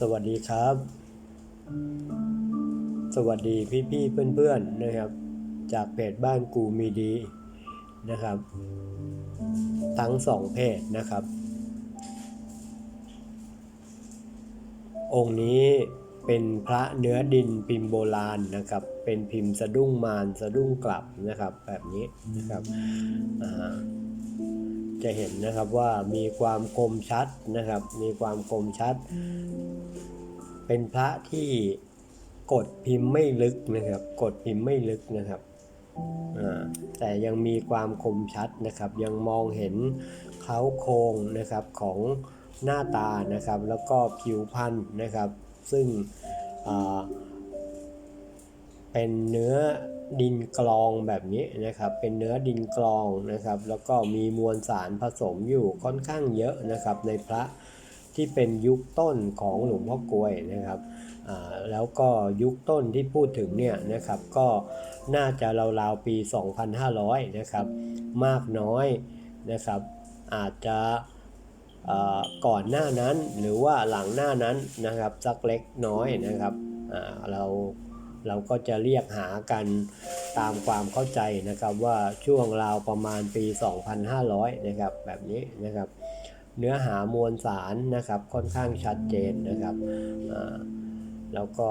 สวัสดีครับ สวัสดีพี่ๆเพื่อนๆนะครับ จากเพจบ้านกูมีดีนะครับ ทั้งสองเพจนะครับ องค์นี้เป็นพระเนื้อดินพิมพ์โบราณนะครับ เป็นพิมพ์สะดุ้งมารสะดุ้งกลับนะครับ แบบนี้นะครับอ่า จะเห็นนะครับว่ามีความคมชัดนะครับ มีความคมชัด เป็นพระที่กดพิมพ์ไม่ลึกนะครับ กดพิมพ์ไม่ลึกนะครับแต่ยังมีความคมชัดนะครับ ยังมองเห็นเคล้าโครงนะครับของหน้าตานะครับ แล้วก็ผิวพรรณนะครับ ซึ่งเป็นเนื้อ ดินกรองแบบนี้นะครับ เป็นเนื้อดินกรองนะครับ แล้วก็มีมวลสารผสมอยู่ค่อนข้างเยอะนะครับ ในพระที่เป็นยุคต้นของหลวงพ่อกลวยนะครับแล้วก็ยุคต้นที่พูดถึงเนี่ยนะครับ ก็น่าจะราวๆปี 2,500 นะครับ มากน้อยนะครับ อาจจะก่อนหน้านั้นหรือว่าหลังหน้านั้นนะครับ สักเล็กน้อยนะครับเรา เราก็จะเรียกหากันตามความเข้าใจนะครับว่าช่วงราวประมาณปี 2,500 นะครับแบบนี้นะครับ เนื้อหามวลสารนะครับค่อนข้างชัดเจนนะครับแล้วก็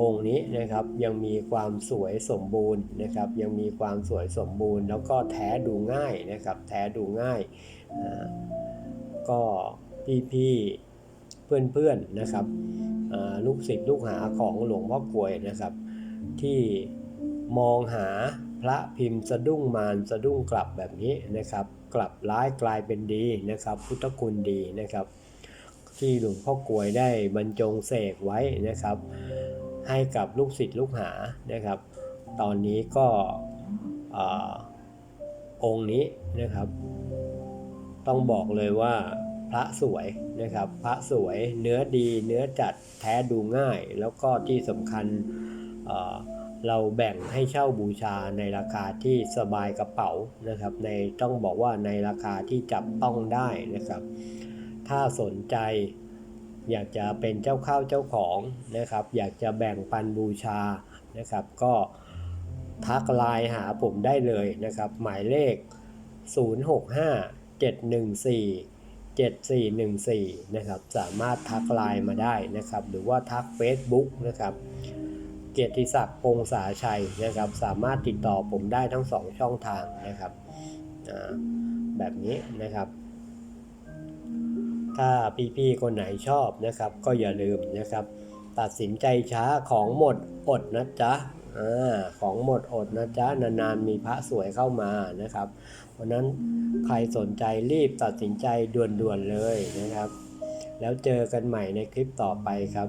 องค์นี้นะครับยังมีความสวยสมบูรณ์นะครับ ยังมีความสวยสมบูรณ์ แล้วก็แท้ดูง่ายนะครับ แท้ดูง่ายก็พี่ๆ เพื่อนๆนะครับลูกศิษย์ลูกหาของหลวงพ่อกลวยนะครับ ที่มองหาพระพิมพ์สะดุ้งมารสะดุ้งกลับแบบนี้นะครับ กลับร้ายกลายเป็นดีนะครับ พุทธคุณดีนะครับ ที่หลวงพ่อกลวยได้บรรจงเสกไว้นะครับ ให้กับลูกศิษย์ลูกหานะครับ ตอนนี้ก็อองค์นี้นะครับ ต้องบอกเลยว่า พระสวยนะครับ พระสวยเนื้อดี เนื้อจัดแท้ดูง่าย แล้วก็ที่สำคัญเเราแบ่งให้เช่าบูชาในราคาที่สบายกระเป๋านะครับ ในต้องบอกว่าในราคาที่จับต้องได้นะครับ ถ้าสนใจอยากจะเป็นเจ้าข้าวเจ้าของนะครับ อยากจะแบ่งปันบูชานะครับ ก็ทักไลน์หาผมได้เลยนะครับ หมายเลข 065 714 7414 นะครับ สามารถทักไลน์มาได้นะครับ หรือว่าทัก Facebook นะครับ เกียรติศักดิ์พงษาชัยนะครับ สามารถติดต่อผมได้ทั้งสองช่องทางนะครับแบบนี้นะครับ ถ้าพี่ๆคนไหนชอบนะครับ ก็อย่าลืมนะครับ ตัดสินใจช้าของหมดอดนะจ๊ะ อาของหมดอดนะจ๊ะนานๆมีพระสวยเข้ามานะครับ เพราะนั้นใครสนใจรีบตัดสินใจด่วนๆเลยนะครับ แล้วเจอกันใหม่ในคลิปต่อไปครับ